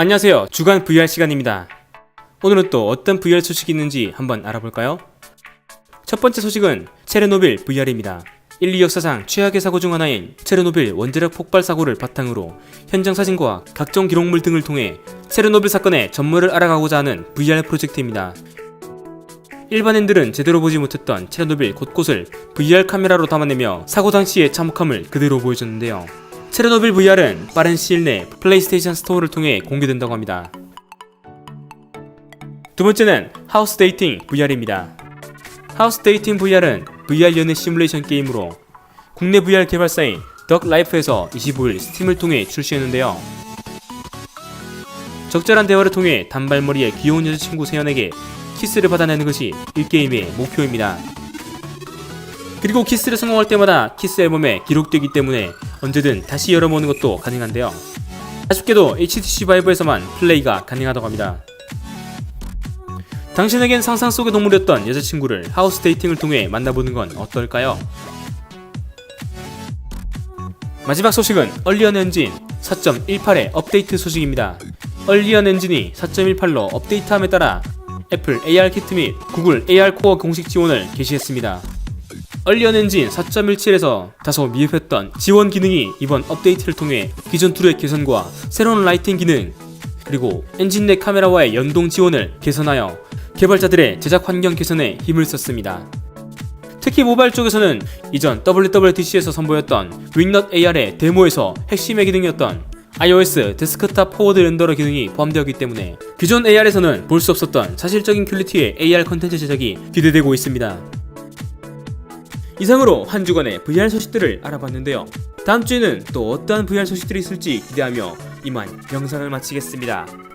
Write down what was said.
안녕하세요. 주간 VR 시간입니다. 오늘은 또 어떤 VR 소식이 있는지 한번 알아볼까요? 첫 번째 소식은 체르노빌 VR입니다. 인류 역사상 최악의 사고 중 하나인 체르노빌 원자력 폭발 사고를 바탕으로 현장 사진과 각종 기록물 등을 통해 체르노빌 사건의 전모를 알아가고자 하는 VR 프로젝트입니다. 일반인들은 제대로 보지 못했던 체르노빌 곳곳을 VR 카메라로 담아내며 사고 당시의 참혹함을 그대로 보여줬는데요. 체르노빌 VR은 빠른 시일 내 플레이스테이션 스토어를 통해 공개된다고 합니다. 두 번째는 하우스 데이팅 VR입니다. 하우스 데이팅 VR은 VR 연애 시뮬레이션 게임으로 국내 VR 개발사인 덕라이프에서 25일 스팀을 통해 출시했는데요. 적절한 대화를 통해 단발머리의 귀여운 여자친구 세연에게 키스를 받아내는 것이 이 게임의 목표입니다. 그리고 키스를 성공할 때마다 키스 앨범에 기록되기 때문에 언제든 다시 열어보는 것도 가능한데요. 아쉽게도 HTC 바이브에서만 플레이가 가능하다고 합니다. 당신에겐 상상 속의 동물이었던 여자친구를 하우스 데이팅을 통해 만나보는 건 어떨까요? 마지막 소식은 얼리언 엔진 4.18의 업데이트 소식입니다. 얼리언 엔진이 4.18로 업데이트함에 따라 애플 AR 키트 및 구글 AR 코어 공식 지원을 개시했습니다. 얼리언 엔진 4.17에서 다소 미흡했던 지원 기능이 이번 업데이트를 통해 기존 툴의 개선과 새로운 라이팅 기능 그리고 엔진 내 카메라와의 연동 지원을 개선하여 개발자들의 제작 환경 개선에 힘을 썼습니다. 특히 모바일 쪽에서는 이전 WWDC에서 선보였던 윙넛 AR의 데모에서 핵심의 기능이었던 iOS 데스크탑 포워드 렌더러 기능이 포함되었기 때문에 기존 AR에서는 볼 수 없었던 사실적인 퀄리티의 AR 컨텐츠 제작이 기대되고 있습니다. 이상으로 한 주간의 VR 소식들을 알아봤는데요. 다음 주에는 또 어떠한 VR 소식들이 있을지 기대하며 이만 영상을 마치겠습니다.